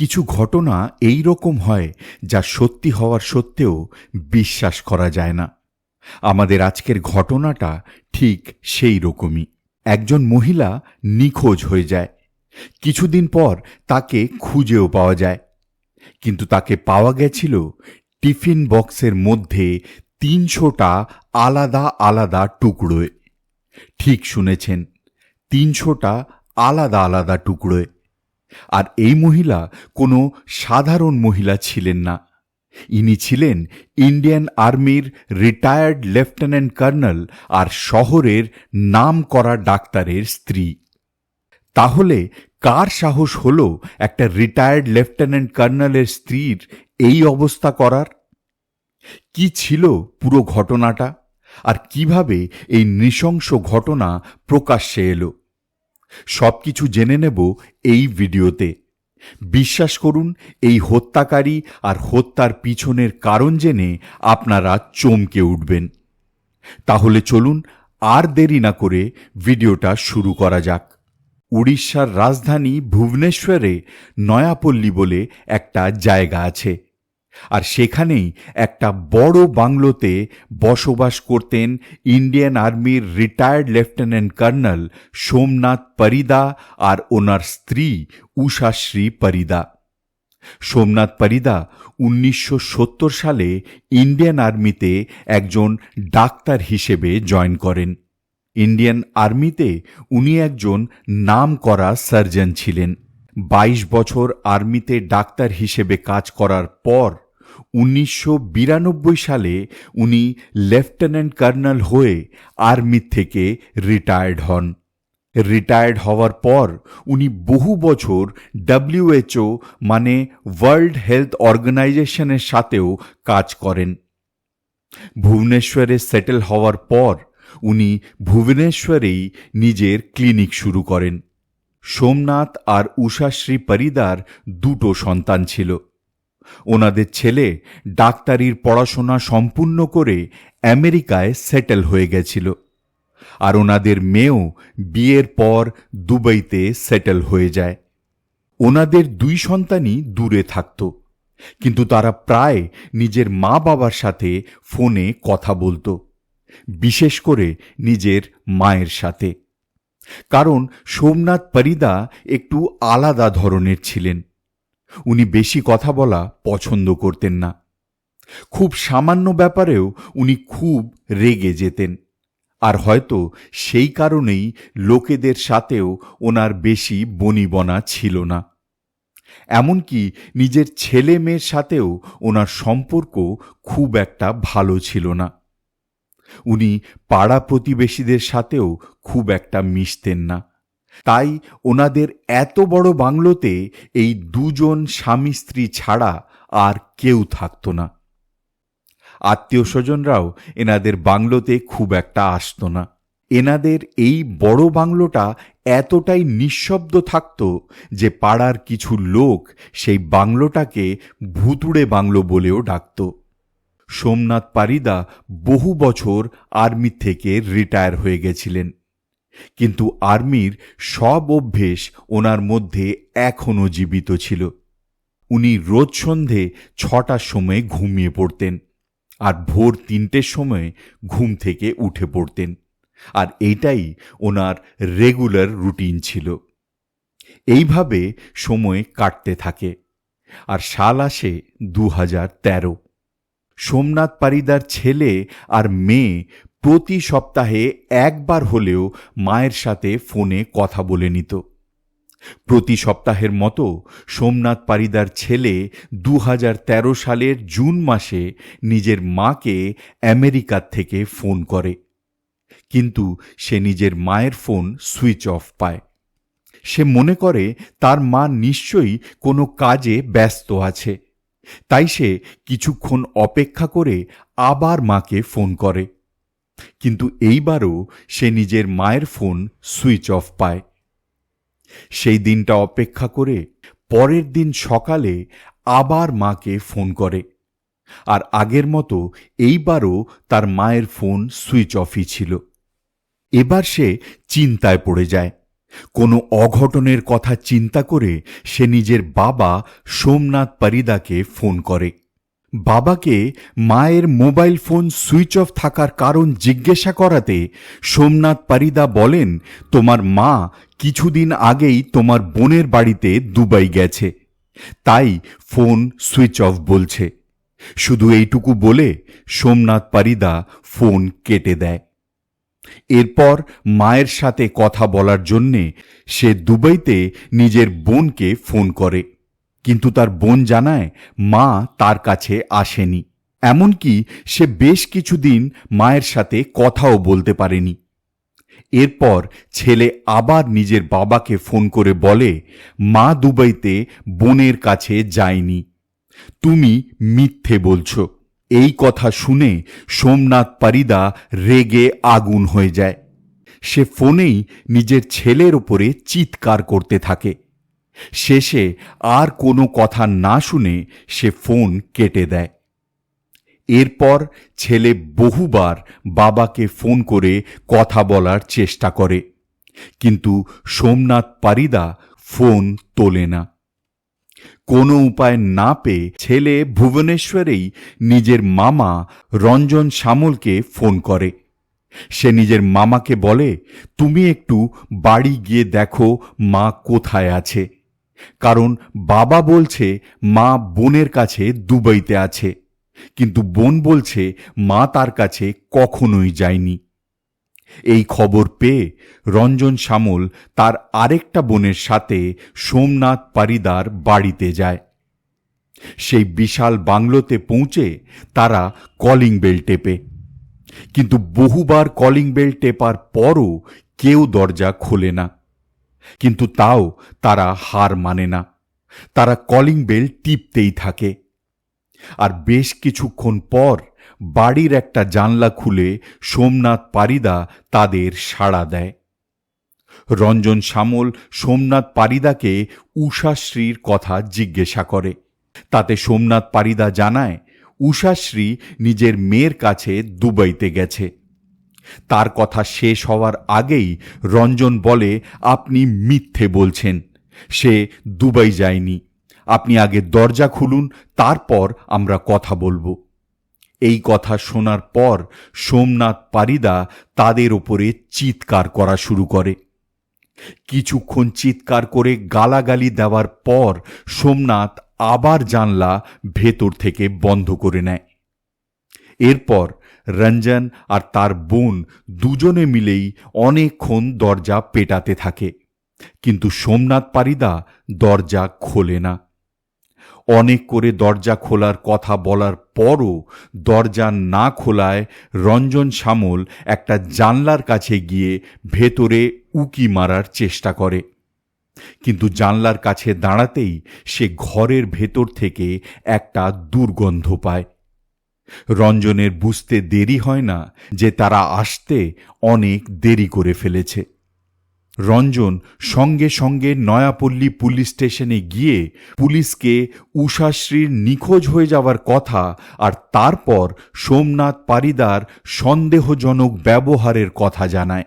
কিছু ঘটনা এই রকম হয় যা সত্যি হওয়ার সত্ত্বেও বিশ্বাস করা যায় না। আমাদের আজকের ঘটনাটা ঠিক সেই রকমই। একজন মহিলা নিখোঁজ হয়ে যায়। কিছুদিন পর তাকে খুঁজেও পাওয়া যায়। কিন্তু তাকে পাওয়া গেছিল টিফিন বক্সের মধ্যে তিনশোটা আলাদা আলাদা টুকরোয়। ঠিক শুনেছেন, তিনশোটা আলাদা আলাদা টুকরোয়। আর এই মহিলা কোনো সাধারণ মহিলা ছিলেন না। ইনি ছিলেন ইন্ডিয়ান আর্মির রিটায়ার্ড লেফটেন্যান্ট কর্নেল আর শহরের নাম করা ডাক্তারের স্ত্রী। তাহলে কার সাহস হল একটা রিটায়ার্ড লেফটেন্যান্ট কর্নেলের স্ত্রীর এই অবস্থা করার? কি ছিল পুরো ঘটনাটা? আর কীভাবে এই নৃশংস ঘটনা প্রকাশ্যে এলো? সবকিছু জেনে নেব এই ভিডিওতে। বিশ্বাস করুন, এই হত্যাকারী আর হত্যার পিছনের কারণ জেনে আপনারা চমকে উঠবেন। তাহলে চলুন আর দেরি না করে ভিডিওটা শুরু করা যাক। উড়িষ্যার রাজধানী ভুবনেশ্বরে নয়াপল্লী বলে একটা জায়গা আছে। আর সেখানেই একটা বড় বাংলোতে বসবাস করতেন ইন্ডিয়ান আর্মির retired lieutenant colonel Somnath Parida আর ওনার স্ত্রী উষাশ্রী পরিদা। সোমনাথ পরিদা উনিশশো সত্তর সালে ইন্ডিয়ান আর্মিতে একজন ডাক্তার হিসেবে জয়েন করেন। ইন্ডিয়ান আর্মিতে উনি একজন নাম করা সার্জন ছিলেন। বাইশ বছর আর্মিতে ডাক্তার হিসেবে কাজ করার পর উনিশশো বিরানব্বই সালে উনি লেফটেন্যান্ট কর্নেল হয়ে আর্মি থেকে রিটায়ার্ড হন। রিটায়ার্ড হওয়ার পর উনি বহু বছর ডব্লিউএচও মানে ওয়ার্ল্ড হেলথ অর্গানাইজেশনের সাথেও কাজ করেন। ভুবনেশ্বরে সেটেল হওয়ার পর উনি ভুবনেশ্বরেই নিজের ক্লিনিক শুরু করেন। সোমনাথ আর উষাশ্রী পরিদার দুটো সন্তান ছিল। ওনাদের ছেলে ডাক্তারির পড়াশোনা সম্পূর্ণ করে আমেরিকায় সেটেল হয়ে গেছিল। আর ওনাদের মেয়েও বিয়ের পর দুবাইতে সেটেল হয়ে যায়। ওনাদের দুই সন্তানই দূরে থাকত, কিন্তু তারা প্রায় নিজের মা বাবার সাথে ফোনে কথা বলতো, বিশেষ করে নিজের মায়ের সাথে। কারণ সোমনাথ পরিদা একটু আলাদা ধরনের ছিলেন। উনি বেশি কথা বলা পছন্দ করতেন না। খুব সামান্য ব্যাপারেও উনি খুব রেগে যেতেন। আর হয়তো সেই কারণেই লোকেদের সাথেও ওনার বেশি বনিবনা ছিল না। এমনকি নিজের ছেলে মেয়ের সাথেও ওনার সম্পর্ক খুব একটা ভালো ছিল না। উনি পাড়া প্রতিবেশীদের সাথেও খুব একটা মিশতেন না। তাই ওনাদের এত বড় বাংলোতে এই দুজন স্বামী স্ত্রী ছাড়া আর কেউ থাকত না। আত্মীয় স্বজনরাও এনাদের বাংলোতে খুব একটা আসত না। এনাদের এই বড় বাংলোটা এতটাই নিঃশব্দ থাকত যে পাড়ার কিছু লোক সেই বাংলোটাকে ভুতুড়ে বাংলো বলেও ডাকত। সোমনাথ পারিদা বহু বছর আর্মি থেকে রিটায়ার হয়ে গেছিলেন। কিন্তু আর্মির সব অভ্যেস ওনার মধ্যে এখনও জীবিত ছিল। উনি রোজ সন্ধে ছটার সময় ঘুমিয়ে পড়তেন আর ভোর তিনটের সময় ঘুম থেকে উঠে পড়তেন। আর এইটাই ওনার রেগুলার রুটিন ছিল। এইভাবে সময় কাটতে থাকে। আর সাল আসে দু হাজার তেরো। সোমনাথ পারিদার ছেলে আর মেয়ে প্রতি সপ্তাহে একবার হলেও মায়ের সাথে ফোনে কথা বলে নিত। প্রতি সপ্তাহের মতো সোমনাথ পারিদার ছেলে দু হাজার তেরো সালের জুন মাসে নিজের মাকে আমেরিকার থেকে ফোন করে। কিন্তু সে নিজের মায়ের ফোন সুইচ অফ পায়। সে মনে করে তার মা নিশ্চয়ই কোনো কাজে ব্যস্ত আছে। তাই সে কিছুক্ষণ অপেক্ষা করে আবার মাকে ফোন করে। কিন্তু এইবারও সে নিজের মায়ের ফোন সুইচ অফ পায়। সেই দিনটা অপেক্ষা করে পরের দিন সকালে আবার মাকে ফোন করে। আর আগের মতো এইবারও তার মায়ের ফোন সুইচ অফই ছিল। এবার সে চিন্তায় পড়ে যায়। কোনো অঘটনের কথা চিন্তা করে সে নিজের বাবা সোমনাথ পারিদাকে ফোন করে। বাবাকে মায়ের মোবাইল ফোন সুইচ অফ থাকার কারণ জিজ্ঞাসা করাতে সোমনাথ পারিদা বলেন, তোমার মা কিছুদিন আগেই তোমার বোনের বাড়িতে দুবাই গেছে। তাই ফোন সুইচ অফ বলছে। শুধু এইটুকু বলে সোমনাথ পারিদা ফোন কেটে দেয়। এরপর মায়ের সাথে কথা বলার জন্যে সে দুবাইতে নিজের বোনকে ফোন করে। কিন্তু তার বোন জানায়, মা তার কাছে আসেনি। এমনকি সে বেশ কিছুদিন মায়ের সাথে কথাও বলতে পারেনি। এরপর ছেলে আবার নিজের বাবাকে ফোন করে বলে, মা দুবাইতে বোনের কাছে যায়নি। তুমি মিথ্যে বলছো। এই কথা শুনে সোমনাথ পারিদা রেগে আগুন হয়ে যায়। সে ফোনেই নিজের ছেলের ওপরে চিৎকার করতে থাকে। শেষে আর কোনো কথা না শুনে সে ফোন কেটে দেয়। এরপর ছেলে বহুবার বাবাকে ফোন করে কথা বলার চেষ্টা করে। কিন্তু সোমনাথ পারিদা ফোন তোলে না। কোনো উপায় না পেয়ে ছেলে ভুবনেশ্বরেই নিজের মামা রঞ্জন সামলকে ফোন করে। সে নিজের মামাকে বলে, তুমি একটু বাড়ি গিয়ে দেখো মা কোথায় আছে। কারণ বাবা বলছে মা বোনের কাছে দুবাইতে আছে। কিন্তু বোন বলছে মা তার কাছে কখনোই যায়নি। এই খবর পেয়ে রঞ্জন সামল তার আরেকটা বোনের সাথে সোমনাথ পারিদার বাড়িতে যায়। সেই বিশাল বাংলোতে পৌঁছে তারা কলিং বেল টেপে। কিন্তু বহুবার কলিং বেল টেপার পরও কেউ দরজা খোলে না। কিন্তু তাও তারা হার মানে না। তারা কলিং বেল টিপতেই থাকে। আর বেশ কিছুক্ষণ পর বাড়ির একটা জানলা খুলে সোমনাথ পারিদা তাদের সাড়া দেয়। রঞ্জন সামল সোমনাথ পারিদাকে উষাশ্রীর কথা জিজ্ঞাসা করে। তাতে সোমনাথ পারিদা জানায় উষাশ্রী নিজের মেয়ের কাছে দুবাইতে গেছে। তার কথা শেষ হওয়ার আগেই রঞ্জন বলে, আপনি মিথ্যে বলছেন। সে দুবাই যায়নি। আপনি আগে দরজা খুলুন, তারপর আমরা কথা বলব। এই কথা শোনার পর সোমনাথ পারিদা তাদের ওপরে চিৎকার করা শুরু করে। কিছুক্ষণ চিৎকার করে গালাগালি দেওয়ার পর সোমনাথ আবার জানলা ভেতর থেকে বন্ধ করে নেয়। এরপর রঞ্জন আর তার বোন দুজনে মিলেই অনেকক্ষণ দরজা পেটাতে থাকে। কিন্তু সোমনাথ পারিদা দরজা খোলে না। অনেক করে দরজা খোলার কথা বলার পরও দরজা না খোলায় রঞ্জন সামল একটা জানলার কাছে গিয়ে ভেতরে উকি মারার চেষ্টা করে। কিন্তু জানলার কাছে দাঁড়াতেই সে ঘরের ভেতর থেকে একটা দুর্গন্ধ পায়। রঞ্জনের বুঝতে দেরি হয় না যে তারা আসতে অনেক দেরি করে ফেলেছে। রঞ্জন সঙ্গে সঙ্গে নয়াপল্লী পুলিশ স্টেশনে গিয়ে পুলিশকে উষাশ্রীর নিখোঁজ হয়ে যাওয়ার কথা আর তারপর সোমনাথ পারিদার সন্দেহজনক ব্যবহারের কথা জানায়।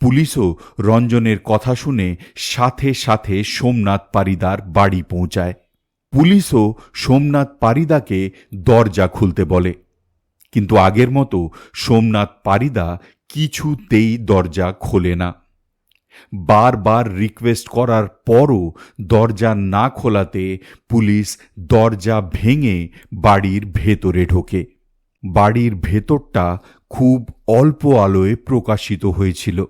পুলিশও রঞ্জনের কথা শুনে সাথে সাথে সোমনাথ পারিদার বাড়ি পৌঁছায়। পুলিশও সোমনাথ পারিদাকে দরজা খুলতে বলে। কিন্তু আগের মতো সোমনাথ পারিদা কিছুতেই দরজা খোলে না। বারবার রিকোয়েস্ট করার পরও দরজা না খোলাতে পুলিশ দরজা ভেঙে বাড়ির ভেতরে ঢোকে। বাড়ির ভেতরটা খুব অল্প আলোয় প্রকাশিত হয়েছিল।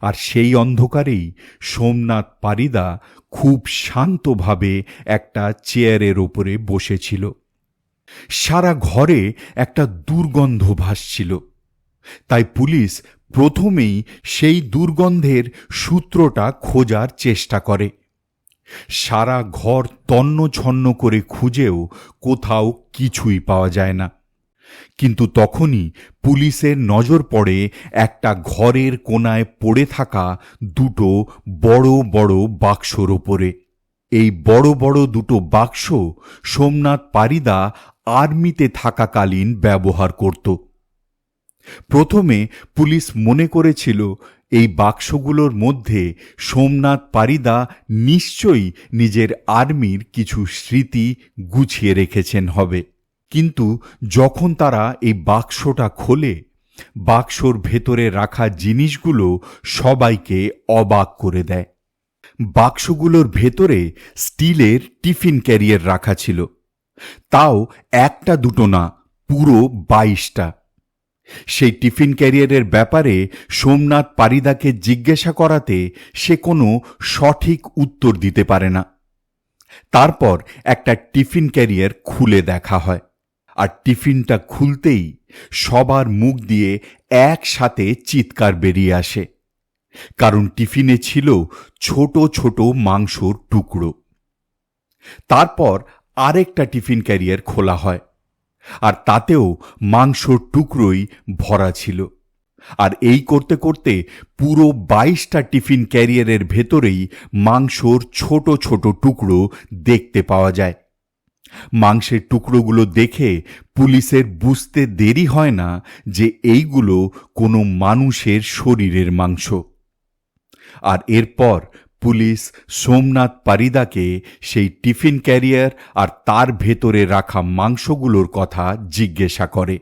আর সেই অন্ধকারেই সোমনাথ পারিদা খুব শান্তভাবে একটা চেয়ারের ওপরে বসেছিল। সারা ঘরে একটা দুর্গন্ধ ভাসছিল। তাই পুলিশ প্রথমেই সেই দুর্গন্ধের সূত্রটা খোঁজার চেষ্টা করে। সারা ঘর তন্ন ছন্ন করে খুঁজেও কোথাও কিছুই পাওয়া যায় না। কিন্তু তখনই পুলিশের নজর পড়ে একটা ঘরের কোনায় পড়ে থাকা দুটো বড় বড় বাক্সর ওপরে। এই বড় বড় দুটো বাক্স সোমনাথ পারিদা আর্মিতে থাকাকালীন ব্যবহার করত। প্রথমে পুলিশ মনে করেছিল, এই বাক্সগুলোর মধ্যে সোমনাথ পারিদা নিশ্চয়ই নিজের আর্মির কিছু স্মৃতি গুছিয়ে রেখেছেন হবে। কিন্তু যখন তারা এই বাক্সটা খোলে, বাক্সর ভেতরে রাখা জিনিসগুলো সবাইকে অবাক করে দেয়। বাক্সগুলোর ভেতরে স্টিলের টিফিন ক্যারিয়ার রাখা ছিল। তাও একটা দুটো না, পুরো বাইশটা। সেই টিফিন ক্যারিয়ারের ব্যাপারে সোমনাথ পারিদাকে জিজ্ঞাসা করাতে সে কোনো সঠিক উত্তর দিতে পারে না। তারপর একটা টিফিন ক্যারিয়ার খুলে দেখা হয়। আর টিফিনটা খুলতেই সবার মুখ দিয়ে একসাথে চিৎকার বেরিয়ে আসে। কারণ টিফিনে ছিল ছোট ছোট মাংসর টুকরো। তারপর আরেকটা টিফিন ক্যারিয়ার খোলা হয়। আর তাতেও মাংসর টুকরোই ভরা ছিল। আর এই করতে করতে পুরো বাইশটা টিফিন ক্যারিয়ারের ভেতরেই মাংসর ছোট ছোট টুকরো দেখতে পাওয়া যায়। মাংসের টুকরোগুলো দেখে পুলিশের বুঝতে দেরি হয় না যে এইগুলো কোনো মানুষের শরীরের মাংস। আর এরপর পুলিশ সোমনাথ পারিদাকে সেই টিফিন ক্যারিয়ার আর তার ভেতরে রাখা মাংসগুলোর কথা জিজ্ঞাসা করে।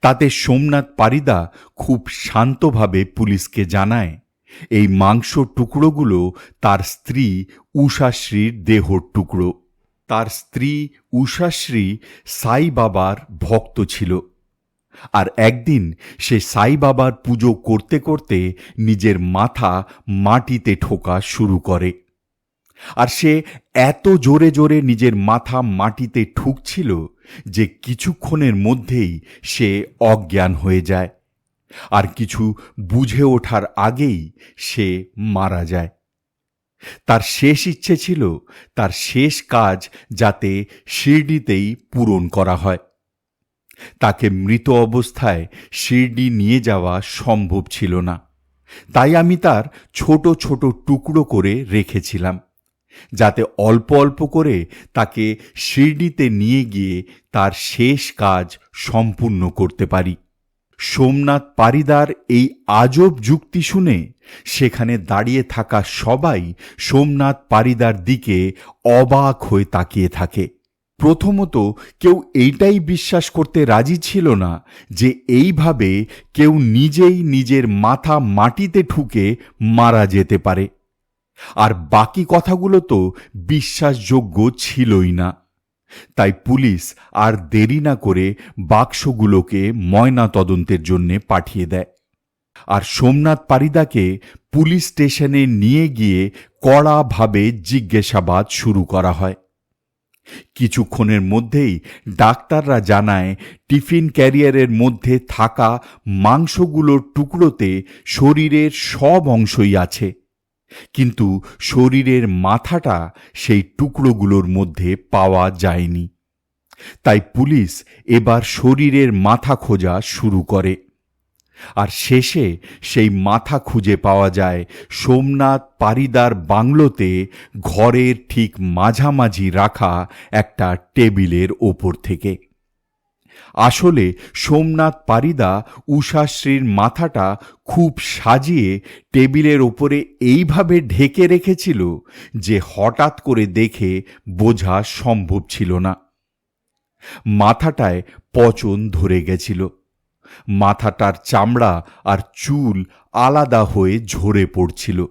তাতে সোমনাথ পারিদা খুব শান্তভাবে পুলিশকে জানায়, এই মাংস টুকরোগুলো তার স্ত্রী উষাশ্রীর দেহর টুকরো। তার স্ত্রী উষাশ্রী সাই বাবার ভক্ত ছিল। আর একদিন সে সাই বাবার পুজো করতে করতে নিজের মাথা মাটিতে ঠোকা শুরু করে। আর সে এত জোরে জোরে নিজের মাথা মাটিতে ঠুকছিল যে কিছুক্ষণের মধ্যেই সে অজ্ঞান হয়ে যায়। আর কিছু বুঝে ওঠার আগেই সে মারা যায়। তার শেষ ইচ্ছে ছিল তার শেষ কাজ যাতে শিরডিতেই পূরণ করা হয়। তাকে মৃত অবস্থায় শিরডি নিয়ে যাওয়া সম্ভব ছিল না। তাই আমি তার ছোট ছোট টুকরো করে রেখেছিলাম, যাতে অল্প অল্প করে তাকে শিরডিতে নিয়ে গিয়ে তার শেষ কাজ সম্পূর্ণ করতে পারি। সোমনাথ পারিদার এই আজব যুক্তি শুনে সেখানে দাঁড়িয়ে থাকা সবাই সোমনাথ পারিদার দিকে অবাক হয়ে তাকিয়ে থাকে। প্রথমত, কেউ এইটাই বিশ্বাস করতে রাজি ছিল না যে এইভাবে কেউ নিজেই নিজের মাথা মাটিতে ঠুকে মারা যেতে পারে। আর বাকি কথাগুলো তো বিশ্বাসযোগ্য ছিলই না। তাই পুলিশ আর দেরি না করে বাক্সগুলোকে ময়না তদন্তের জন্য পাঠিয়ে দেয়। আর সোমনাথ পারিদাকে পুলিশ স্টেশনে নিয়ে গিয়ে কড়াভাবে জিজ্ঞাসাবাদ শুরু করা হয়। কিছুক্ষণের মধ্যেই ডাক্তাররা জানায়, টিফিন ক্যারিয়ারের মধ্যে থাকা মাংসগুলোর টুকরোতে শরীরের সব অংশই আছে। কিন্তু শরীরের মাথাটা সেই টুকরোগুলোর মধ্যে পাওয়া যায়নি। তাই পুলিশ এবার শরীরের মাথা খোঁজা শুরু করে। আর শেষে সেই মাথা খুঁজে পাওয়া যায় সোমনাথ পারিদার বাংলোতে ঘরের ঠিক মাঝামাঝি রাখা একটা টেবিলের ওপর থেকে। আসলে সোমনাথ পারিদা উষাশ্রীর মাথাটা খুব সাজিয়ে টেবিলের ওপরে এইভাবে ঢেকে রেখেছিল যে হঠাৎ করে দেখে বোঝা সম্ভব ছিল না। মাথাটায় পচন ধরে গেছিল। মাথাটার চামড়া আর চুল আলাদা হয়ে ঝরে পড়ছিল।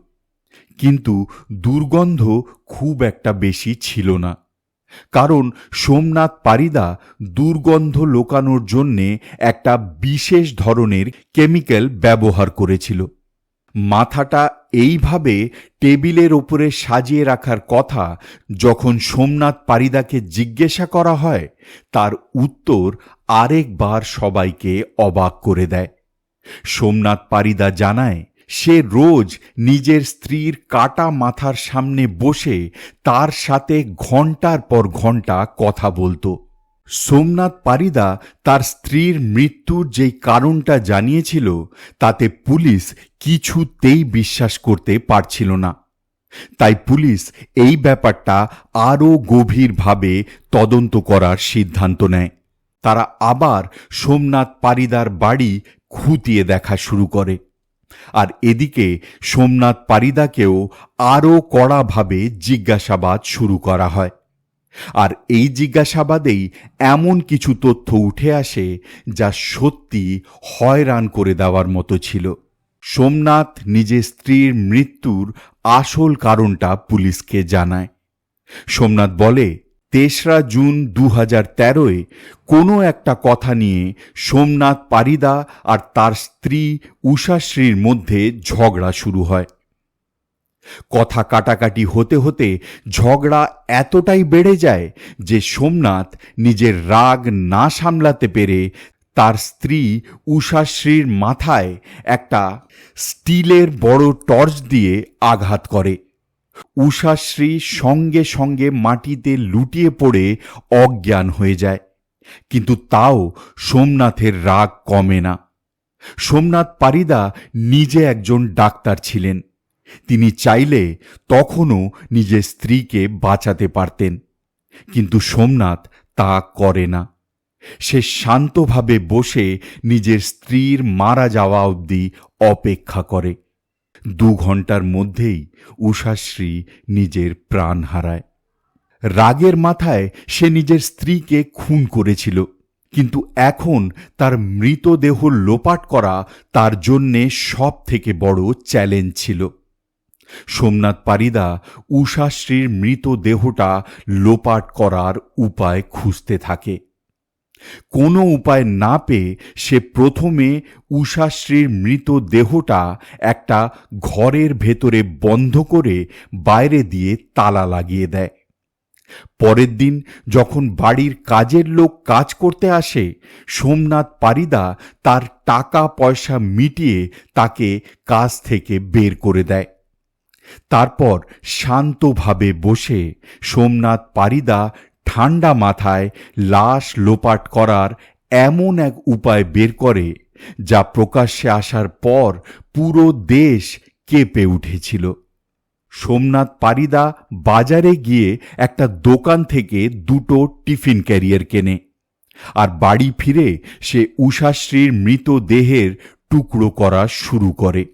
কিন্তু দুর্গন্ধ খুব একটা বেশি ছিল না। কারণ সোমনাথ পারিদা দুর্গন্ধ লোকানোর জন্যে একটা বিশেষ ধরনের কেমিক্যাল ব্যবহার করেছিল। মাথাটা এইভাবে টেবিলের ওপরে সাজিয়ে রাখার কথা যখন সোমনাথ পারিদাকে জিজ্ঞাসা করা হয়, তার উত্তর আরেকবার সবাইকে অবাক করে দেয়। সোমনাথ পারিদা জানায়, সে রোজ নিজের স্ত্রীর কাটা মাথার সামনে বসে তার সাথে ঘণ্টার পর ঘণ্টা কথা বলতো। সোমনাথ পারিদা তার স্ত্রীর মৃত্যুর যেই কারণটা জানিয়েছিল, তাতে পুলিশ কিছুতেই বিশ্বাস করতে পারছিল না। তাই পুলিশ এই ব্যাপারটা আরও গভীরভাবে তদন্ত করার সিদ্ধান্ত নেয়। তারা আবার সোমনাথ পারিদার বাড়ি খুঁটিয়ে দেখা শুরু করে। আর এদিকে সোমনাথ পারিদাকেও আরও কড়াভাবে জিজ্ঞাসাবাদ শুরু করা হয়। আর এই জিজ্ঞাসাবাদেই এমন কিছু তথ্য উঠে আসে যা সত্যি হয়রান করে দেওয়ার মতো ছিল। সোমনাথ নিজের স্ত্রীর মৃত্যুর আসল কারণটা পুলিশকে জানায়। সোমনাথ বলে, তেসরা জুন দু হাজার তেরোয় কোনো একটা কথা নিয়ে সোমনাথ পারিদা আর তার স্ত্রী উষাশ্রীর মধ্যে ঝগড়া শুরু হয়। কথা কাটাকাটি হতে হতে ঝগড়া এতটাই বেড়ে যায় যে সোমনাথ নিজের রাগ না সামলাতে পেরে তার স্ত্রী উষাশ্রীর মাথায় একটা স্টিলের বড় টর্চ দিয়ে আঘাত করে। উষাশ্রী সঙ্গে সঙ্গে মাটিতে লুটিয়ে পড়ে অজ্ঞান হয়ে যায়। কিন্তু তাও সোমনাথের রাগ কমে না। সোমনাথ পারিদা নিজে একজন ডাক্তার ছিলেন। তিনি চাইলে তখনও নিজের স্ত্রীকে বাঁচাতে পারতেন। কিন্তু সোমনাথ তা করে না। সে শান্তভাবে বসে নিজের স্ত্রীর মারা যাওয়া অবধি অপেক্ষা করে। দু ঘণ্টার মধ্যেই উষাশ্রী নিজের প্রাণ হারায়। রাগের মাথায় সে নিজের স্ত্রীকে খুন করেছিল, কিন্তু এখন তার মৃতদেহ লোপাট করা তার জন্যে সব থেকে বড় চ্যালেঞ্জ ছিল। সোমনাথ পারিদা উষাশ্রীর মৃতদেহটা লোপাট করার উপায় খুঁজতে থাকে। কোনো উপায় না পেয়ে সে প্রথমে উষাশ্রীর মৃতদেহটা একটা ঘরের ভেতরে বন্ধ করে বাইরে দিয়ে তালা লাগিয়ে দেয়। পরের দিন যখন বাড়ির কাজের লোক কাজ করতে আসে, সোমনাথ পারিদা তার টাকা পয়সা মিটিয়ে তাকে কাজ থেকে বের করে দেয়। তারপর শান্তভাবে বসে সোমনাথ পারিদা ঠান্ডা মাথায় লাশ লোপাট করার এমন এক উপায় বের করে যা প্রকাশ্যে আসার পর পুরো দেশ কেঁপে উঠেছিল। সোমনাথ পারিদা বাজারে গিয়ে একটা দোকান থেকে দুটো টিফিন ক্যারিয়ার কেনে আর বাড়ি ফিরে সে উষাশ্রীর মৃতদেহের টুকরো করা শুরু করে।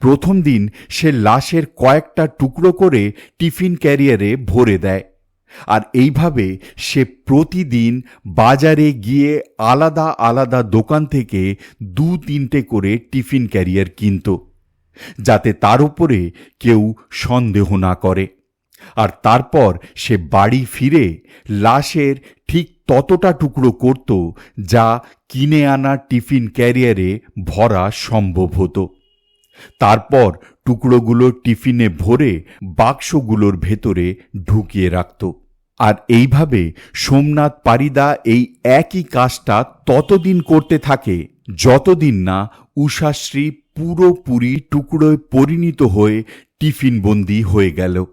প্রথম দিন সে লাশের কয়েকটা টুকরো করে টিফিন ক্যারিয়ারে ভরে দেয়। আর এইভাবে সে প্রতিদিন বাজারে গিয়ে আলাদা আলাদা দোকান থেকে দু তিনটে করে টিফিন ক্যারিয়ার কিনত, যাতে তার উপরে কেউ সন্দেহ না করে। আর তারপর সে বাড়ি ফিরে লাশের ঠিক ততটা টুকরো করত, যা কিনে আনা টিফিন ক্যারিয়ারে ভরা সম্ভব হতো। তারপর টুকরোগুলো টিফিনে ভরে বাক্সগুলোর ভেতরে ঢুকিয়ে রাখত। আর এইভাবে সোমনাথ পারিদা এই একই কাজটা ততদিন করতে থাকে, যতদিন না উষাশ্রী পুরোপুরি টুকরোয় পরিণত হয়ে টিফিনবন্দি হয়ে গেল।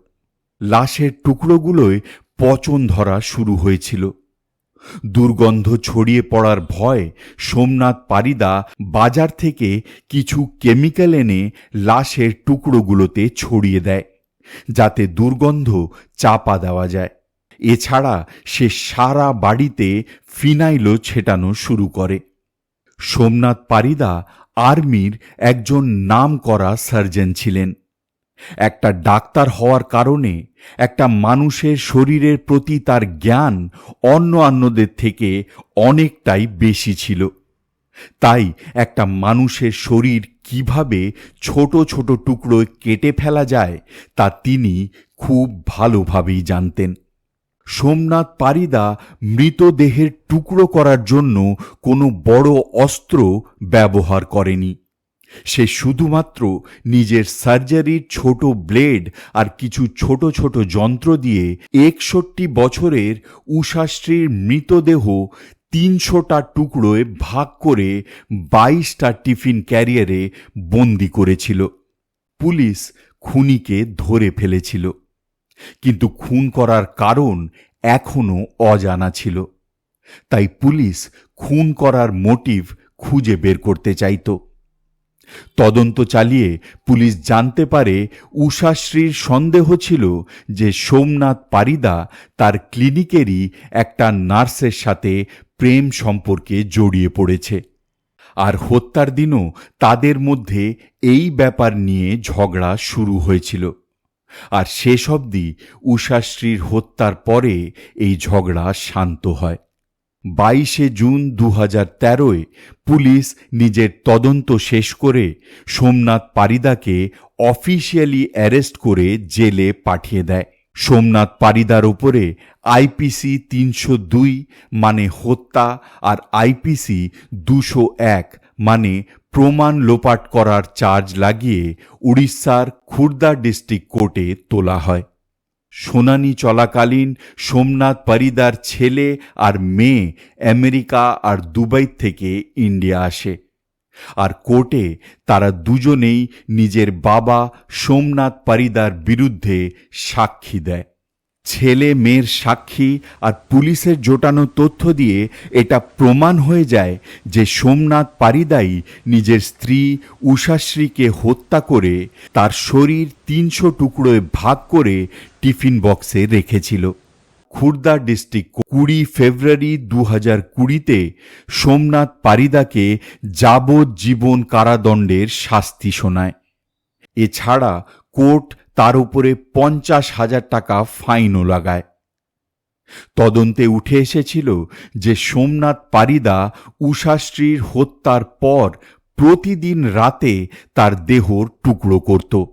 লাশের টুকরোগুলোয় পচন ধরা শুরু হয়েছিল। দুর্গন্ধ ছড়িয়ে পড়ার ভয় সোমনাথ পারিদা বাজার থেকে কিছু কেমিক্যাল এনে লাশের টুকরোগুলোতে ছড়িয়ে দেয়, যাতে দুর্গন্ধ চাপা দেওয়া যায়। এছাড়া সে সারা বাড়িতে ফিনাইলও ছেটানো শুরু করে। সোমনাথ পারিদা আর্মির একজন নাম করা সার্জন ছিলেন। একটা ডাক্তার হওয়ার কারণে একটা মানুষের শরীরের প্রতি তার জ্ঞান অন্য অন্যদের থেকে অনেকটাই বেশি ছিল। তাই একটা মানুষের শরীর কীভাবে ছোট ছোট টুকরো কেটে ফেলা যায়, তা তিনি খুব ভালোভাবেই জানতেন। সোমনাথ পারিদা মৃতদেহের টুকরো করার জন্য কোনো বড় অস্ত্র ব্যবহার করেনি। সে শুধুমাত্র নিজের সার্জারির ছোট ব্লেড আর কিছু ছোট ছোট যন্ত্র দিয়ে একষট্টি বছরের উষাশ্রীর মৃতদেহ তিনশোটা টুকরোয় ভাগ করে বাইশটা টিফিন ক্যারিয়ারে বন্দি করেছিল। পুলিশ খুনিকে ধরে ফেলেছিল। কিন্তু খুন করার কারণ এখনও অজানা ছিল। তাই পুলিশ খুন করার মোটিভ খুঁজে বের করতে চাইত। তদন্ত চালিয়ে পুলিশ জানতে পারে উষাশ্রীর সন্দেহ ছিল যে সোমনাথ পারিদা তার ক্লিনিকেরই একটা নার্সের সাথে প্রেম সম্পর্কে জড়িয়ে পড়েছে। আর হত্যার দিনও তাদের মধ্যে এই ব্যাপার নিয়ে ঝগড়া শুরু হয়েছিল। আর শেষ অবধি উষাশ্রীর হত্যার পরে এই ঝগড়া শান্ত হয়। বাইশে জুন দু হাজার তেরোয় পুলিশ নিজের তদন্ত শেষ করে সোমনাথ পারিদাকে অফিসিয়ালি অ্যারেস্ট করে জেলে পাঠিয়ে দেয়। সোমনাথ পারিদার ওপরে আইপিসি তিনশো দুই মানে হত্যা আর আইপিসি দুশো এক মানে প্রমাণ লোপাট করার চার্জ লাগিয়ে উড়িষ্যার খুর্দা ডিস্ট্রিক্ট কোর্টে তোলা হয়। শুনানি চলাকালীন সোমনাথ পারিদার ছেলে আর মেয়ে আমেরিকা আর দুবাই থেকে ইন্ডিয়া আসে। আর কোর্টে তারা দুজনেই নিজের বাবা সোমনাথ পারিদার বিরুদ্ধে সাক্ষী দেয়। ছেলে মেয়ের সাক্ষী আর পুলিশের জোটানো তথ্য দিয়ে এটা প্রমাণ হয়ে যায় যে সোমনাথ পারিদাই নিজের স্ত্রী উষাশ্রীকে হত্যা করে তার শরীর তিনশো টুকরোয় ভাগ করে টিফিন বক্সে রেখেছিল। খুর্দা ডিস্ট্রিক্ট কুড়ি ফেব্রুয়ারি দু হাজার কুড়িতে সোমনাথ পারিদাকে যাবজ্জীবন কারাদণ্ডের শাস্তি শোনায়। এছাড়া কোর্ট তার উপরে পঞ্চাশ হাজার টাকা ফাইনও লাগায়। তদন্তে উঠে এসেছিল যে সোমনাথ পারিদা উষাশ্রীর হত্যার পর প্রতিদিন রাতে তার দেহর টুকরো করত।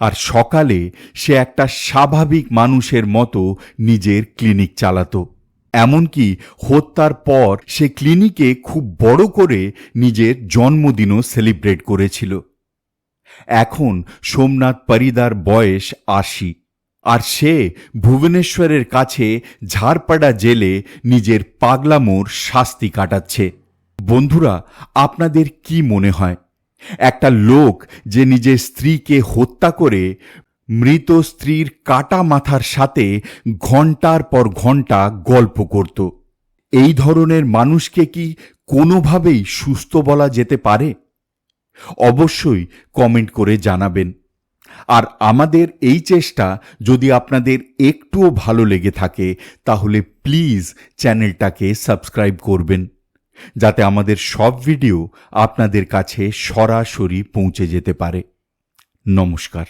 আর সকালে সে একটা স্বাভাবিক মানুষের মতো নিজের ক্লিনিক চালাতো। এমনকি হত্যার পর সে ক্লিনিকে খুব বড় করে নিজের জন্মদিনও সেলিব্রেট করেছিল। এখন সোমনাথ পরিদার বয়স আশি। আর সে ভুবনেশ্বরের কাছে ঝাড়পাড়া জেলে নিজের পাগলামোর শাস্তি কাটাচ্ছে। বন্ধুরা, আপনাদের কি মনে হয়? একটা লোক যে নিজের স্ত্রীকে হত্যা করে মৃত স্ত্রীর কাটা মাথার সাথে ঘণ্টার পর ঘণ্টা গল্প করত। এই ধরনের মানুষকে কি কোনোভাবেই সুস্থ বলা যেতে পারে? অবশ্যই কমেন্ট করে জানাবেন। আর আমাদের এই চেষ্টা যদি আপনাদের একটুও ভালো লেগে থাকে, তাহলে প্লিজ চ্যানেলটাকে সাবস্ক্রাইব করবেন। যাতে আমাদের সব ভিডিও আপনাদের কাছে সরাসরি পৌঁছে যেতে পারে। নমস্কার।